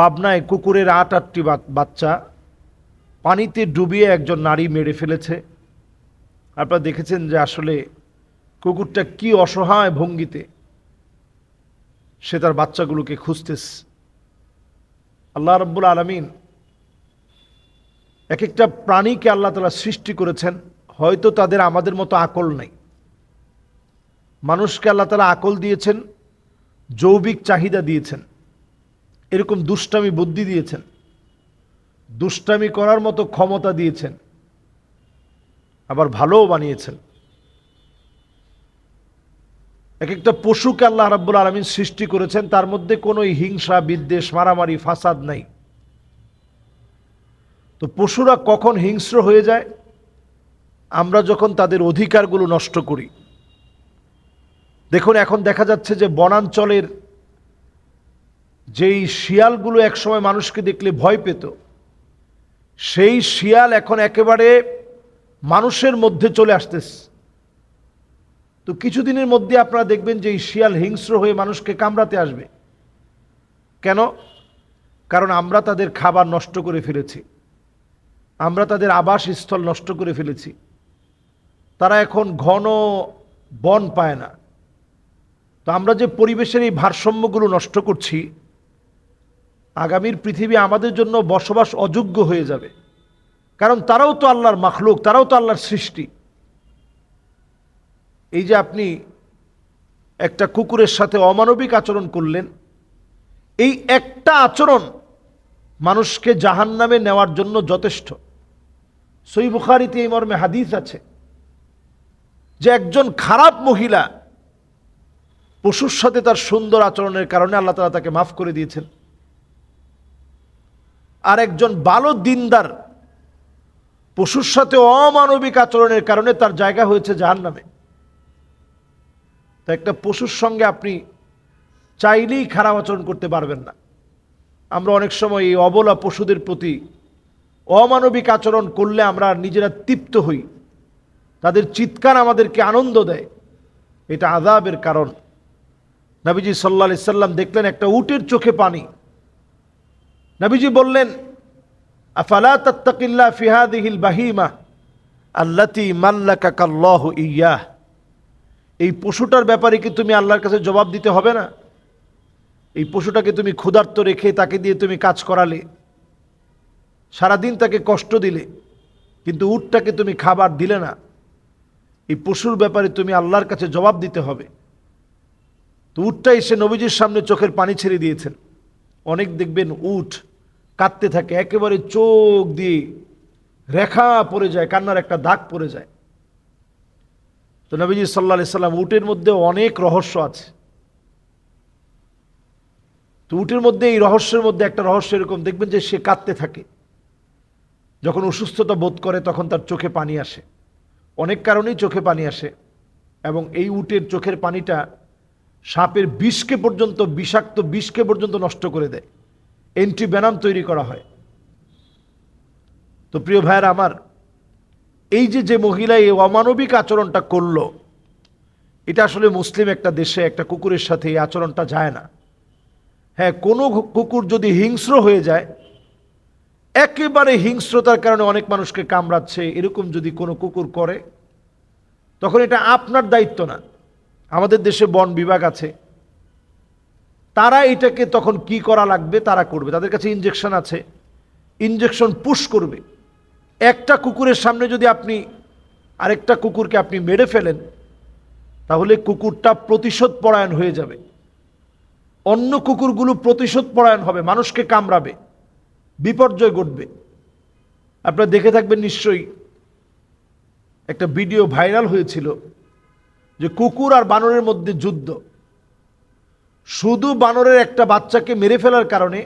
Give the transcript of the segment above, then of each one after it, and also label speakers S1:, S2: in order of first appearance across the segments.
S1: পাবনায় কুকুরের আট, আটটি বাচ্চা। পানিতে ডুবিয়ে একজন নারী মেরে ফেলেছে। আপনারা দেখেছেন যে আসলে কুকুরটা কি অসহায় ভঙ্গিতে সে তার বাচ্চাগুলোকে খুঁজতেছে আল্লাহ রব্বুল আলমিন এক একটা প্রাণীকে আল্লাহ তালা সৃষ্টি করেছেন। হয়তো তাদের আমাদের মতো আকল নেই। মানুষকে আল্লাহ তালা আকল দিয়েছেন, যৌবিক চাহিদা দিয়েছেন। এরকম দুষ্টামি বুদ্ধি দিয়েছেন। দুষ্টামি করার মতো ক্ষমতা দিয়েছেন। আবার ভালোও বানিয়েছেন। এক একটা পশুকে আল্লাহ রাব্বুল আলমিন সৃষ্টি করেছেন, তার মধ্যে কোনো হিংসা, বিদ্বেষ, মারামারি, ফাসাদ নাই। তো পশুরা কখন হিংস্র হয়ে যায়? আমরা যখন তাদের অধিকারগুলো নষ্ট করি। দেখুন, এখন দেখা যাচ্ছে যে বনাঞ্চলের যেই শিয়ালগুলো একসময় মানুষকে দেখলে ভয় পেত, সেই শিয়াল এখন একেবারে মানুষের মধ্যে চলে আসতেছে। তো কিছুদিনের মধ্যে আপনারা দেখবেন যে এই শিয়াল হিংস্র হয়ে মানুষকে কামড়াতে আসবে। কেন? কারণ আমরা তাদের খাবার নষ্ট করে ফেলেছি। আমরা তাদের আবাসস্থল নষ্ট করে ফেলেছি। তারা এখন ঘন বন পায় না। তো আমরা যে পরিবেশের এই ভারসাম্যগুলো নষ্ট করছি আগামীর পৃথিবী আমাদের জন্য বসবাস অযোগ্য হয়ে যাবে। কারণ তারাও তো আল্লাহর মাখলুক, তারাও তো আল্লাহর সৃষ্টি। এই যে আপনি একটা কুকুরের সাথে অমানবিক আচরণ করলেন, এই একটা আচরণ মানুষকে জাহান নামে নেওয়ার জন্য যথেষ্ট। সই বুখারিতে এই মর্মে হাদিস আছে যে একজন খারাপ মহিলা পশুর সাথে তার সুন্দর আচরণের কারণে আল্লাহ তালা তাকে মাফ করে দিয়েছেন। আর একজন ভালো দিনদার পশুর সাথে অমানবিক আচরণের কারণে তার জায়গা হয়েছে জাহান নামে তো একটা পশুর সঙ্গে আপনি চাইলেই খারাপ আচরণ করতে পারবেন না। আমরা অনেক সময় এই অবলা পশুদের প্রতি অমানবিক আচরণ করলে আমরা নিজেরা তৃপ্ত হই। তাদের চিৎকার আমাদেরকে আনন্দ দেয়। এটা আজাবের কারণ। নবীজি সাল্লা সাল্লাম দেখলেন একটা উটের চোখে পানি। নবীজি বললেন ফিহাদিহিল বাহিমা ইয়াহ? এই পশুটার ব্যাপারে কি তুমি আল্লাহর কাছে জবাব দিতে হবে না? এই পশুটাকে তুমি ক্ষুধার্ত রেখে তাকে দিয়ে তুমি কাজ করালে, সারাদিন তাকে কষ্ট দিলে, কিন্তু উটটাকে তুমি খাবার দিলে না। এই পশুর ব্যাপারে তুমি আল্লাহর কাছে জবাব দিতে হবে। তো উটটা এসে নবীজির সামনে চোখের পানি ছেড়ে দিয়েছেন। অনেক দেখবেন উট কাঁদতে থাকে, একেবারে চোখ দিয়ে রেখা পড়ে যায়, কান্নার একটা দাগ পড়ে যায়। তো নবীজি সাল্লা সাল্লাম উটের মধ্যে অনেক রহস্য আছে। তো উটের মধ্যে, এই রহস্যের মধ্যে একটা রহস্য এরকম, দেখবেন যে সে কাঁদতে থাকে। যখন অসুস্থতা বোধ করে, তখন তার চোখে পানি আসে। অনেক কারণেই চোখে পানি আসে এবং এই উটের চোখের পানিটা সাপের বিষকে পর্যন্ত, বিষাক্ত বিষকে পর্যন্ত নষ্ট করে দেয়। অ্যান্টিব্যানাম তৈরি করা হয়। তো প্রিয় ভাইয়ের আমার, এই যে যে মহিলা এই অমানবিক আচরণটা করল, এটা আসলে মুসলিম একটা দেশে একটা কুকুরের সাথে এই আচরণটা যায় না। হ্যাঁ কোনো কুকুর যদি হিংস্র হয়ে যায়, একেবারে হিংস্রতার কারণে অনেক মানুষকে কামড়াচ্ছে, এরকম যদি কোনো কুকুর করে, তখন এটা আপনার দায়িত্ব না। আমাদের দেশে বন বিভাগ আছে তারা এটাকে তখন কি করা লাগবে? তারা করবে। তাদের কাছে ইঞ্জেকশন আছে। ইঞ্জেকশন পুশ করবে। একটা কুকুরের সামনে যদি আপনি আরেকটা কুকুরকে আপনি মেরে ফেলেন, তাহলে কুকুরটা প্রতিশোধ পরায়ণ হয়ে যাবে। অন্য কুকুরগুলো প্রতিশোধ পরায়ণ হবে, মানুষকে কামড়াবে, বিপর্যয় ঘটবে। আপনারা দেখে থাকবেন নিশ্চয়ই, একটা ভিডিও ভাইরাল হয়েছিল যে কুকুর আর বানরের মধ্যে যুদ্ধ। শুধু বানরের একটা বাচ্চাকে মেরে ফেলার কারণে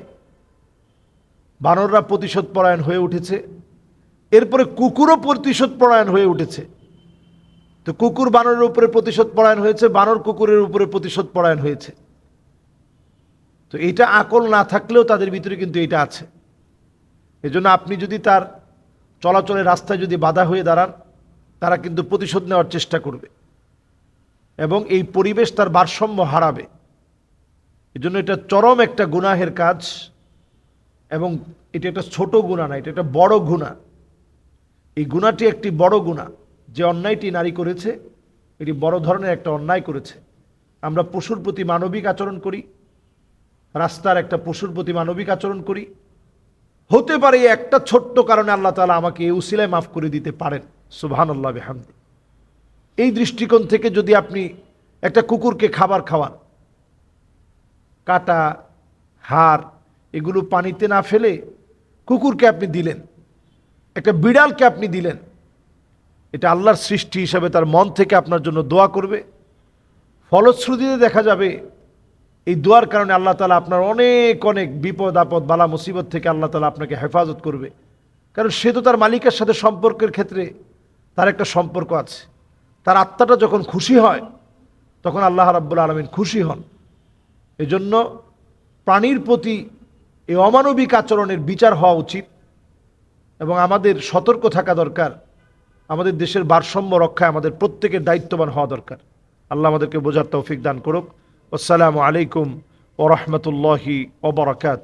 S1: বানররা প্রতিশোধ পরায়ণ হয়ে উঠেছে, এরপরে কুকুরও প্রতিশোধ পরায়ণ হয়ে উঠেছে। তো কুকুর বানরের উপরে প্রতিশোধ পরায়ণ হয়েছে, বানর কুকুরের উপরে প্রতিশোধ পরায়ণ হয়েছে। তো এটা আকল না থাকলেও তাদের ভিতরে কিন্তু এটা আছে। এজন্য আপনি যদি তার চলাচলের রাস্তায় যদি বাধা হয়ে দাঁড়ান, তারা কিন্তু প্রতিশোধ নেওয়ার চেষ্টা করবে এবং এই পরিবেশ তার ভারসাম্য হারাবে। এজন্য এটা চরম একটা গুনাহের কাজ এবং এটা একটা ছোট গুণা না, এটা একটা বড় গুণা। এই গুণাটি একটি বড় গুণা। যে অন্যায়টি নারী করেছে, এটি বড় ধরনের একটা অন্যায় করেছে। আমরা পশুর প্রতি মানবিক আচরণ করি, রাস্তার একটা পশুর প্রতি মানবিক আচরণ করি। হতে পারে একটা ছোট্ট কারণে আল্লাহ তালা আমাকে এই উসিলায় মাফ করে দিতে পারেন। সুবহান আল্লাহ বেহামদি। এই দৃষ্টিকোণ থেকে যদি আপনি একটা কুকুরকে খাবার খাওয়ান কাটা, হাড়, এগুলো পানিতে না ফেলে কুকুরকে আপনি দিলেন। একটা বিড়ালকে আপনি দিলেন। এটা আল্লাহর সৃষ্টি হিসাবে তার মন থেকে আপনার জন্য দোয়া করবে। ফলশ্রুতিতে দেখা যাবে, এই দোয়ার কারণে আল্লাহ তালা আপনার অনেক অনেক বিপদ, আপদ, বালা, মুসিবত থেকে আল্লাহ তালা আপনাকে হেফাজত করবে। কারণ সে তো তার মালিকের সাথে সম্পর্কের ক্ষেত্রে তার একটা সম্পর্ক আছে। তার আত্মাটা যখন খুশি হয়, তখন আল্লাহ রাব্বুল আলমিন খুশি হন। এজন্য প্রাণীর প্রতি এই অমানবিক আচরণের বিচার হওয়া উচিত এবং আমাদের সতর্ক থাকা দরকার। আমাদের দেশের ভারসাম্য রক্ষায় আমাদের প্রত্যেকের দায়িত্ববান হওয়া দরকার। আল্লাহ আমাদেরকে বোঝার তৌফিক দান করুক। আসসালামু আলাইকুম ওরহমতুল্লাহি ওবরাকাত